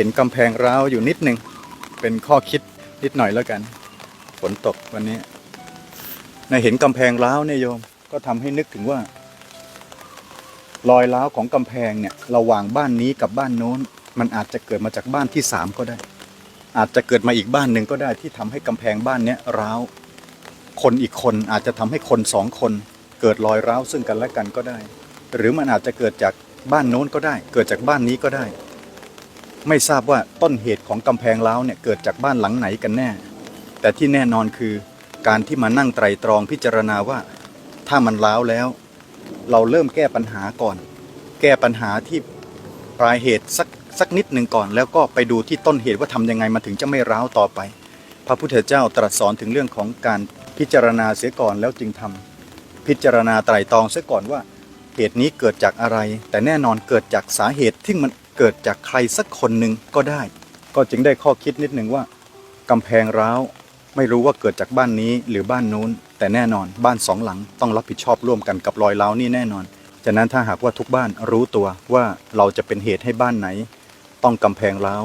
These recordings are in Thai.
ห็นกำแพงร้าวอยู่นิดหนึ่งเป็นข้อคิดนิดหน่อยแล้วกัน ฝนตกวันนี้ในเห็นกำแพงร้าวเนี่ยโยม ก็ทำให้นึกถึงว่า รอยร้าวของกำแพงเนี่ยระหว่างบ้านนี้กับบ้านโน้น มันอาจจะเกิดมาจากบ้านที่สามก็ได้ อาจจะเกิดมาอีกบ้านหนึ่งก็ได้ที่ทำให้กำแพงบ้านเนี้ยร้าว คนอีกคนอาจจะทำให้คนสองคน เกิดรอยร้าวซึ่งกันและกันก็ได้ หรือมันอาจจะเกิดจากบ้านโน้นก็ได้ เกิดจากบ้านนี้ก็ได้ ไม่ทราบว่าต้นเหตุของกำแพงร้าวเนี่ยเกิดจากบ้านหลังไหนกันแน่ แต่ที่แน่นอนคือการที่มานั่งไตรตรองพิจารณาว่า ถ้ามันร้าวแล้ว เราเริ่มแก้ปัญหาก่อน แก้ปัญหาที่ปลายเหตุสักสักนิดหนึ่งก่อน แล้วก็ไปดูที่ต้นเหตุว่าทำยังไงมันถึงจะไม่ร้าวต่อไป พระพุทธเจ้าตรัสสอนถึงเรื่องของการพิจารณาเสียก่อนแล้วจึงทำพิจารณาไตรตรองเสียก่อนว่าเหตุนี้เกิดจากอะไร แต่แน่นอนเกิดจากสาเหตุที่มัน เกิดจากใครสักคนหนึ่งก็ได้ ก็จึงได้ข้อคิดนิดหนึ่งว่ากำแพงร้าวไม่รู้ว่าเกิดจากบ้านนี้หรือบ้านนู้น แต่แน่นอนบ้านสองหลังต้องรับผิดชอบร่วมกันกับรอยร้าวนี่แน่นอนฉะนั้นถ้าหากว่าทุกบ้านรู้ตัวว่าเราจะเป็นเหตุให้บ้านไหน ต้องกำแพงร้าว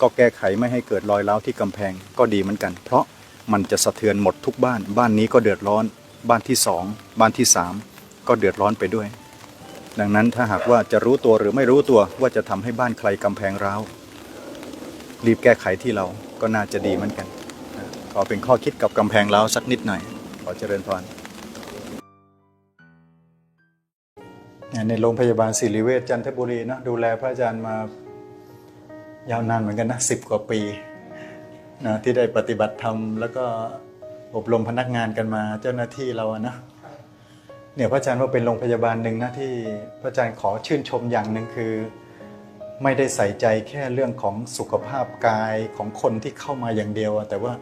ก็แก้ไขไม่ให้เกิดรอยร้าวที่กำแพงก็ดีเหมือนกัน เพราะมันจะสะเทือนหมดทุกบ้าน บ้านนี้ก็เดือดร้อน บ้านที่สองบ้านที่สามก็เดือดร้อนไปด้วย ดังนั้นถ้าหากว่าจะรู้ตัวหรือไม่รู้ตัวว่าจะทำให้บ้านใครกำแพงร้าวรีบแก้ไขที่เราก็น่าจะดีเหมือนกัน ขอเป็นข้อคิดกับกำแพงร้าวสักนิดหน่อย ขอเจริญพรในโรงพยาบาลศิริเวชจันทบุรีนะดูแลพระอาจารย์มายาวนานเหมือนกันนะสิบกว่าปีนะที่ได้ปฏิบัติธรรมแล้วก็อบรมพนักงานกันมาเจ้าหน้าที่เราอะนะ เนี่ยพระอาจารย์ว่าเป็นโรงพยาบาลหนึ่งนะที่พระอาจารย์ขอชื่นชมอย่างหนึ่งคือ ไม่ได้ใส่ใจแค่เรื่องของสุขภาพกายของคนที่เข้ามาอย่างเดียว แต่ว่า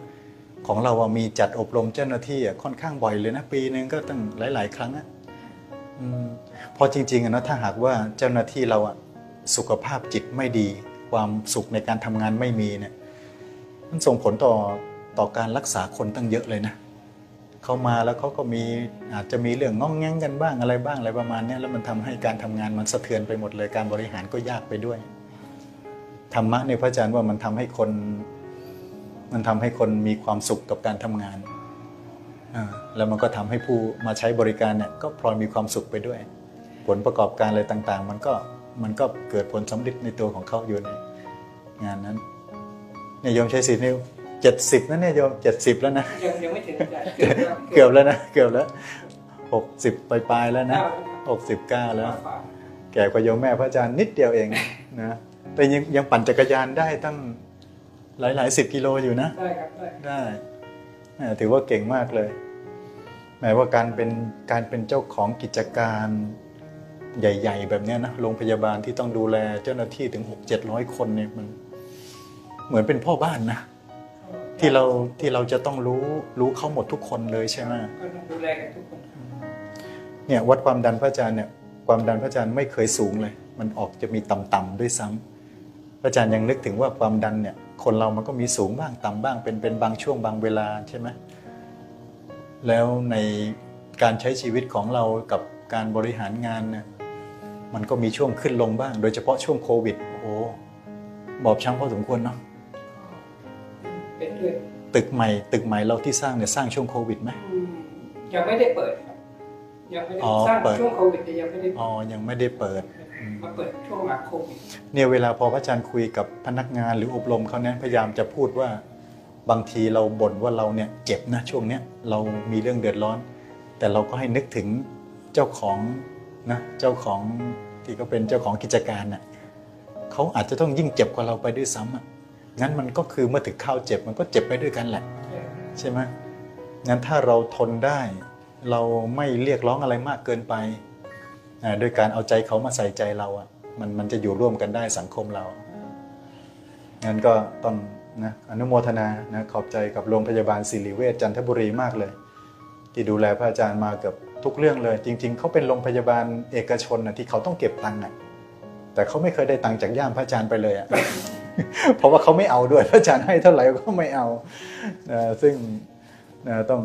ของเราอะมีจัดอบรมเจ้าหน้าที่อะค่อนข้างบ่อยเลยนะปีหนึ่งก็ตั้งหลาย ๆ ครั้งอะพอจริงๆอะนะถ้าหากว่าเจ้าหน้าที่เราอะสุขภาพจิตไม่ดี ความสุขในการทำงานไม่มีเนี่ยมันส่งผลต่อต่อการรักษาคนตั้งเยอะเลยนะ เขามาแล้วเขาก็มีอาจจะมีเรื่องง้องแง้งกันบ้างอะไรบ้างอะไรประมาณนี้แล้วมันทำให้การทำงานมันสะเทือนไปหมดเลยการบริหารก็ยากไปด้วยธรรมะในยพระอาจารย์ว่ามันทำให้คน มันทำให้คนมีความสุขกับการทำงานแล้วมันก็ทำให้ผู้มาใช้บริการเนี่ยก็พลอยมีความสุขไปด้วย ผลประกอบการอะไรต่าง ๆ มันก็มันก็เกิดผลสำเร็จในตัวของเขาอยู่ในงานนั้นเนี่ยยมใช้สิทธิ์นี่ เจ็ดสิบนะเนี่ยโยมเจ็ดสิบแล้วนะยังยังไม่ถึงอาจารย์เกือบแล้วเกือบแล้วนะเกือบแล้วหกสิบปลายๆแล้วนะเก้าหกสิบเก้าแล้วฝ่าแก่กว่าโยมแม่พระอาจารย์นิดเดียวเองนะแต่ยังยังปั่นจักรยานได้ตั้งหลายหลายสิบกิโลอยู่นะ ได้ครับได้ได้แหม่ถือว่าเก่งมากเลยหมายว่าการเป็นการเป็นเจ้าของกิจการใหญ่ ๆ แบบเนี้ยนะโรงพยาบาลที่ต้องดูแลเจ้าหน้าที่ถึงหกเจ็ดร้อยคนเนี่ยมัน เหมือนเป็นพ่อบ้านนะ ที่เราที่เราจะต้องรู้รู้เขาหมดทุกคนเลยใช่ไหมก็ต้องดูแลกันทุกคนเนี่ยวัดความดันพระอาจารย์เนี่ยความดันพระอาจารย์ไม่เคยสูงเลย มันออกจะมีต่ำๆด้วยซ้ำพระอาจารย์ยังนึกถึงว่าความดันเนี่ยคนเรามันก็มีสูงบ้างต่ำบ้างเป็นเป็นบางช่วงบางเวลาใช่ไหมแล้วในการใช้ชีวิตของเรากับการบริหารงานเนี่ยมันก็มีช่วงขึ้นลงบ้าง โดยเฉพาะช่วงโควิดโอ้บอบช้ำพอสมควรเนาะ เป็นด้วยตึกใหม่ ตึกใหม่เราที่สร้างเนี่ยสร้างช่วงโควิดไหมอืมยังไม่ได้เปิดครับยังไม่ได้อ๋อสร้างเปิดช่วงโควิดแต่ยังไม่ได้อ๋อยังไม่ได้เปิดมาเปิดช่วงหลังโควิดเนี่ยเวลาพอพระอาจารย์คุยกับพนักงานหรืออบรมเขาเนี่ยพยายามจะพูดว่าบางทีเราบ่นว่าเราเนี่ยเจ็บนะช่วงเนี้ยเรามีเรื่องเดือดร้อน แต่เราก็ให้นึกถึงเจ้าของนะเจ้าของที่เขาเป็นเจ้าของกิจการน่ะเขาอาจจะต้องยิ่งเจ็บกว่าเราไปด้วยซ้ำอะ งั้นมันก็คือเมื่อถึงข้าวเจ็บมันก็เจ็บไปด้วยกันแหละ ใช่ไหมงั้นถ้าเราทนได้ เราไม่เรียกร้องอะไรมากเกินไปอ่าโดยการเอาใจเขามาใส่ใจเราอะมันมันจะอยู่ร่วมกันได้สังคมเรางั้นก็ต้องนะอนุโมทนานะขอบใจกับโรงพยาบาลศิริเวชจันทบุรีมากเลย ที่ดูแลพระอาจารย์มาเกือบทุกเรื่องเลย จริง ๆเขาเป็นโรงพยาบาลเอกชนนะที่เขาต้องเก็บตังค์อะแต่เขาไม่เคยได้ตังค์จากย่ามพระอาจารย์ไปเลยอะ เพราะว่าเขาไม่เอาด้วยพระอาจารย์ให้เท่าไหร่ก็ไม่เอา ซึ่งต้อง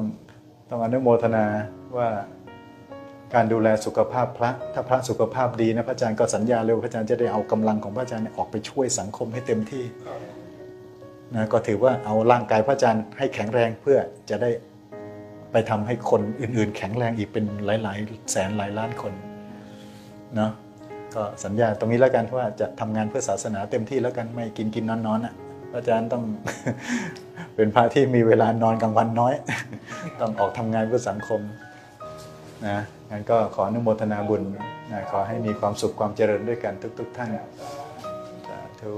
ต้องอนุโมทนาว่าการดูแลสุขภาพพระ ถ้าพระสุขภาพดีนะพระอาจารย์ก็สัญญาเลยว่าพระอาจารย์จะได้เอากำลังของพระอาจารย์ออกไปช่วยสังคมให้เต็มที่นะก็ถือว่าเอาร่างกายพระอาจารย์ให้แข็งแรงเพื่อจะได้ไปทำให้คนอื่น ๆ แข็งแรงอีกเป็นหลาย ๆ แสนหลายล้านคนเนาะ ก็สัญญาตรงนี้แล้วกันว่าจะทำงานเพื่อศาสนาเต็มที่แล้วกันไม่กินกินนอนนอนอะพระอาจารย์ต้องเป็นพระที่มีเวลานอนกลางวันน้อย ต้องออกทำงานเพื่อสังคมนะงั้นก็ขออนุโมทนาบุญนะขอให้มีความสุขความเจริญด้วยกันทุกๆท่านสาธุ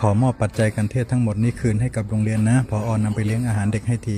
ขอมอบปัจจัยการเทศทั้งหมดนี้คืนให้กับโรงเรียนนะพออนนำไปเลี้ยงอาหารเด็กให้ที